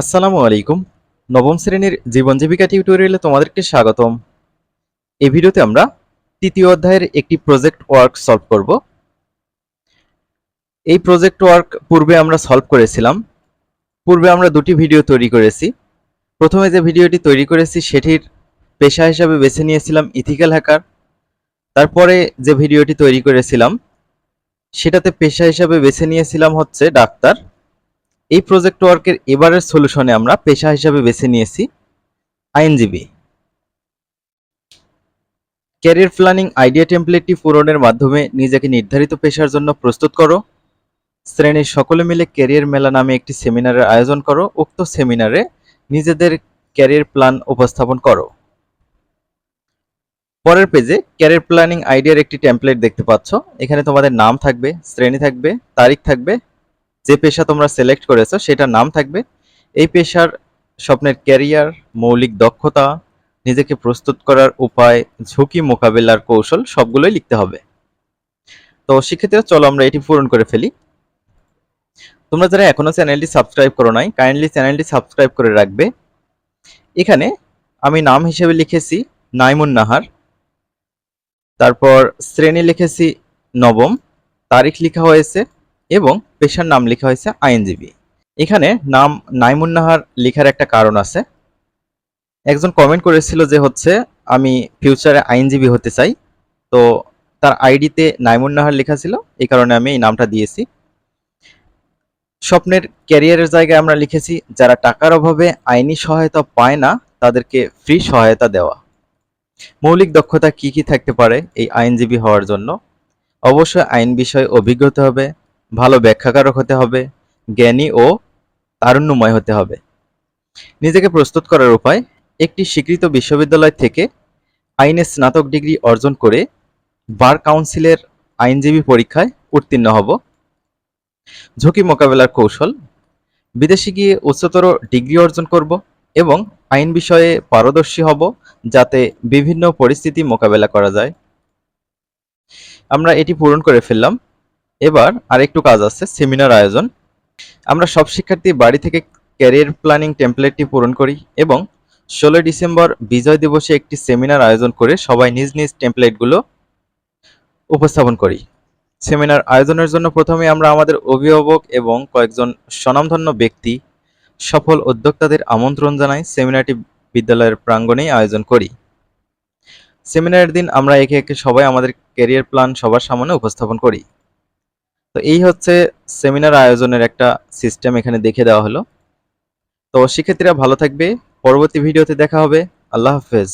আসসালামু আলাইকুম। নবম শ্রেণির জীবন জীবিকা টিউটোরিয়ালে তোমাদেরকে স্বাগতম। এই ভিডিওতে আমরা তৃতীয় অধ্যায়ের একটি প্রজেক্ট ওয়ার্ক সলভ করব। এই প্রজেক্ট ওয়ার্ক পূর্বে আমরা সলভ করেছিলাম। পূর্বে আমরা দুটি ভিডিও তৈরি করেছি। প্রথমে যে ভিডিওটি তৈরি করেছি, সেটির পেশা হিসাবে বেছে নিয়েছিলাম ইথিক্যাল হ্যাকার তারপরে যে ভিডিওটি তৈরি করেছিলাম, সেটাতে পেশা হিসাবে বেছে নিয়েছিলাম হচ্ছে ডাক্তার। এই প্রজেক্ট ওয়ার্কের এবারের সলিউশনে আমরা পেশা হিসাবে বেছে নিয়েছি আইনজীবী। ক্যারিয়ার প্ল্যানিং আইডিয়া টেমপ্লেটটি পূরণের মাধ্যমে নিজেকে নির্ধারিত পেশার জন্য প্রস্তুত করো। শ্রেণির সকলে মিলে ক্যারিয়ার মেলা নামে একটি সেমিনারের আয়োজন করো। উক্ত সেমিনারে নিজেদের ক্যারিয়ার প্ল্যান উপস্থাপন করো। পরের পেজে ক্যারিয়ার প্ল্যানিং আইডিয়ার একটি টেমপ্লেট দেখতে পাচ্ছ। এখানে তোমাদের নাম থাকবে, শ্রেণি থাকবে, তারিখ থাকবে যে পেশা তোমরা সিলেক্ট করেছ সেটার নাম থাকবে। এই পেশার স্বপ্নের ক্যারিয়ার মৌলিক দক্ষতা, নিজেকে প্রস্তুত করার উপায়, ঝুঁকি মোকাবিলার কৌশল সবগুলোই লিখতে হবে। তো শিক্ষার্থীরা, চলো আমরা এটি পূরণ করে ফেলি। তোমরা যারা এখনও চ্যানেলটি সাবস্ক্রাইব করো নাই কাইন্ডলি চ্যানেলটি সাবস্ক্রাইব করে রাখবে। এখানে আমি নাম হিসেবে লিখেছি নাইমুন নাহার, তারপর শ্রেণি লিখেছি নবম, তারিখ লেখা হয়েছে এবং পেশার নাম লেখা হয়েছে আইনজীবী। এখানে নাম নাইমুন নাহার লেখার একটা কারণ আছে। একজন কমেন্ট করেছিল যে হচ্ছে, আমি ফিউচারে আইনজীবী হতে চাই। তো তার আইডিতে নাইমুন নাহার লেখা ছিল, এই কারণে আমি এই নামটা দিয়েছি। স্বপ্নের ক্যারিয়ারের জায়গায় আমরা লিখেছি, যারা টাকার অভাবে আইনি সহায়তা পায় না, তাদেরকে ফ্রি সহায়তা দেওয়া। মৌলিক দক্ষতা কি কি থাকতে পারে এই আইনজীবী হওয়ার জন্য? অবশ্যই আইন বিষয়ে অভিজ্ঞতা হবে। ভালো ব্যাখ্যাকারক হতে হবে, জ্ঞানী ও তারুণ্যময় হতে হবে। নিজেকে প্রস্তুত করার উপায়, একটি স্বীকৃত বিশ্ববিদ্যালয় থেকে আইনে স্নাতক ডিগ্রি অর্জন করে বার কাউন্সিলের আইনজীবী পরীক্ষায় উত্তীর্ণ হব। ঝুঁকি মোকাবেলার কৌশল, বিদেশে গিয়ে উচ্চতর ডিগ্রি অর্জন করব এবং আইন বিষয়ে পারদর্শী হব যাতে বিভিন্ন পরিস্থিতি মোকাবেলা করা যায়। আমরা এটি পূরণ করে ফেললাম। এবার আরেকটু কাজ আছে সেমিনার আয়োজন। আমরা সব শিক্ষার্থী বাড়ি থেকে ক্যারিয়ার প্ল্যানিং টেমপ্লেটটি পূরণ করি এবং ষোলোই ডিসেম্বর বিজয় দিবসে একটি সেমিনার আয়োজন করে সবাই নিজ নিজ টেমপ্লেটগুলো উপস্থাপন করি। সেমিনার আয়োজনের জন্য প্রথমে আমরা আমাদের অভিভাবক এবং কয়েকজন স্বনামধন্য ব্যক্তি, সফল উদ্যোক্তাদের আমন্ত্রণ জানাই সেমিনারটি বিদ্যালয়ের প্রাঙ্গণেই আয়োজন করি। সেমিনারের দিন আমরা একে একে সবাই আমাদের ক্যারিয়ার প্ল্যান সবার সামনে উপস্থাপন করি। তো এই হচ্ছে সেমিনার আয়োজনের একটা সিস্টেম এখানে দেখে দেওয়া হলো। তো শিক্ষার্থীরা ভালো থাকবে। পরবর্তী ভিডিওতে দেখা হবে। আল্লাহ হাফেজ।